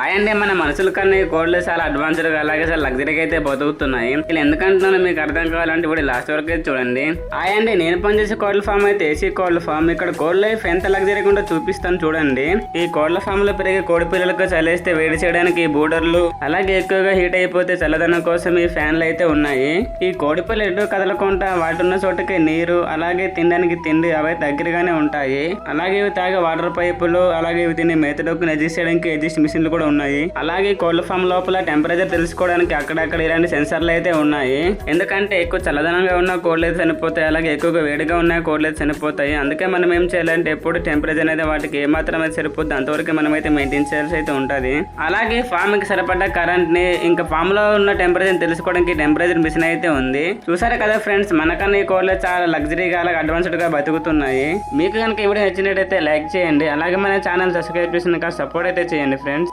అండి మన మనుషుల కన్నా ఈ కోడ్లు చాలా అడ్వాన్స్డ్గా అలాగే చాలా లగ్జరీగా అయితే బతుకుతున్నాయి. ఇలా ఎందుకంటున్నాను మీకు అర్థం కావాలంటే ఇప్పుడు లాస్ట్ వరకు అయితే చూడండి. అండి నేను పనిచేసే కోడ్ల ఫామ్ అయితే ఏసీ కోడ్ల ఫామ్ ఇక్కడ కోడ్ లైఫ్ ఎంత లగ్జరీగా ఉందో చూపిస్తాను చూడండి. ఈ కోడ్ల ఫామ్లో పెరిగే కోడి పిల్లలకు చలేస్తే వేడి చేయడానికి బూడర్లు అలాగే ఎక్కువగా హీట్ అయిపోతే చల్లదనం కోసం ఈ ఫ్యాన్లు అయితే ఉన్నాయి. ఈ కోడి పిల్లలు ఎటు కదలకుండా వాటి ఉన్న చోటకి నీరు అలాగే తినడానికి తిండి అవి దగ్గరగానే ఉంటాయి. అలాగే ఇవి తాగే వాటర్ పైపులు అలాగే ఇవి తినే మేతడొక్కుని అడ్జస్ట్ చేయడానికి అడ్జస్ట్ మిషన్లు కూడా ఉన్నాయి. అలాగే కోళ్ళ ఫామ్ లోపల టెంపరేచర్ తెలుసుకోవడానికి అక్కడక్కడ ఇలాంటి సెన్సర్లు అయితే ఉన్నాయి. ఎందుకంటే ఎక్కువ చల్లదనంగా ఉన్న కోళ్ళు అయితే చనిపోతాయి. అలాగే ఎక్కువగా వేడిగా ఉన్న కోళ్ళు అయితే చనిపోతాయి. అందుకే మనం ఏం చేయాలంటే ఎప్పుడు టెంపరేచర్ అనేది వాటికి ఏమాత్రం అయితే సరిపోద్ది. అంతవరకు మనం అయితే మెయింటైన్ చేయాల్సి అయితే ఉంటుంది. అలాగే ఫామ్కి సరిపడ్డ కరెంట్ని ఇంకా ఫామ్లో ఉన్న టెంపరేచర్ తెలుసుకోవడానికి టెంపరేచర్ మిషన్ అయితే ఉంది. చూసారు కదా ఫ్రెండ్స్? మనకన్నా ఈ కోళ్ళు చాలా లగ్జరీగా అలాగే అడ్వాన్స్డ్గా బతుకుతున్నాయి. మీకు కనుక ఇవి నచ్చినట్టు నచ్చినట్టయితే లైక్ చేయండి. అలాగే మన ఛానల్ సబ్స్క్రైబ్ చేసిన సపోర్ట్ అయితే చేయండి ఫ్రెండ్స్.